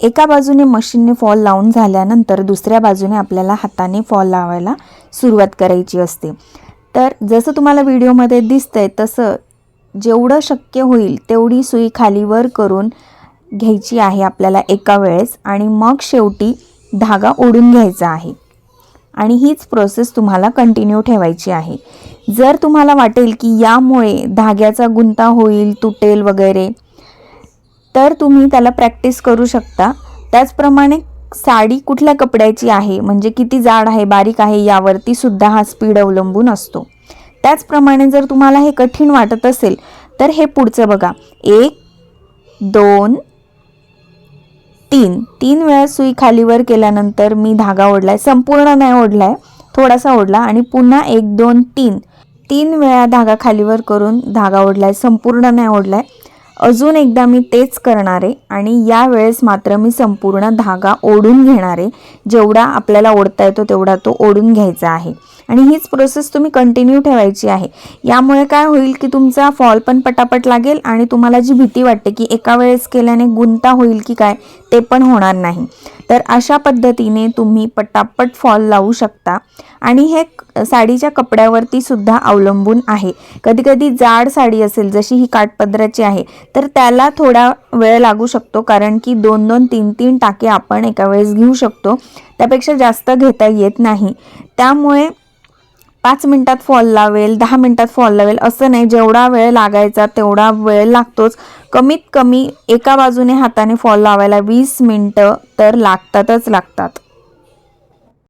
एका बाजूने मशीनने फॉल लावून झाल्यानंतर दुसऱ्या बाजूने आपल्याला हाताने फॉल लावायला सुरुवात करायची असते. तर जसं तुम्हाला व्हिडिओमध्ये दिसतंय तसं जेवढं शक्य होईल तेवढी सुई खालीवर करून घ्यायची आहे आपल्याला एका वेळेस आणि मग शेवटी धागा ओढून घ्यायचा आहे. आणि हीच प्रोसेस तुम्हाला कंटिन्यू ठेवायची आहे. जर तुम्हाला वाटेल की यामुळे धाग्याचा गुंता होईल तुटेल वगैरे तर तुम्ही त्याला प्रॅक्टिस करू शकता. त्याचप्रमाणे साडी कुठल्या कपड्याची आहे? म्हणजे किती जाड आहे बारीक आहे यावरती सुद्धा हा स्पीड अवलंबून असतो. त्याचप्रमाणे जर तुम्हाला हे कठीण वाटत असेल तर हे पुढचं बघा. एक दोन तीन. तीन वेळा सुई खालीवर केल्यानंतर मी धागा ओढलाय. संपूर्ण नाही ओढलाय. थोडासा ओढला आणि पुन्हा एक दोन तीन. तीन वेळा धागा खालीवर करून धागा ओढलाय. संपूर्ण नाही ओढलाय. अजून एकदा मी तेच करणारे आणि यावेळेस मात्र मी संपूर्ण धागा ओढून घेणारे. जेवढा आपल्याला ओढता येतो तेवढा तो ओढून घ्यायचा आहे. आणि हीच प्रोसेस तुम्ही कंटिन्यू ठेवायची आहे. यामुळे काय होईल की तुमचा फॉल पण पटापट लागेल आणि तुम्हाला जी भीती वाटते की एका वेळेस केल्याने गुंता होईल की काय ते पण होणार नाही. तर अशा पद्धतीने तुम्ही पटापट फॉल लावू शकता. आणि हे साडीच्या कपड्यावरती सुद्धा अवलंबून आहे. कधीकधी जाड साडी असेल जशी ही काठपदराची आहे तर त्याला थोडा वेळ लागू शकतो कारण की दोन दोन तीन तीन टाके आपण एका वेळेस घेऊ शकतो. त्यापेक्षा जास्त घेता येत नाही. त्यामुळे पाच मिनटात फॉल लावेल दहा मिनटात फॉल लावेल असं नाही. जेवढा वेळ लागायचा तेवढा वेळ लागतोच. कमीत कमी एका बाजूने हाताने फॉल लावायला वीस मिनटं तर लागतातच लागतात.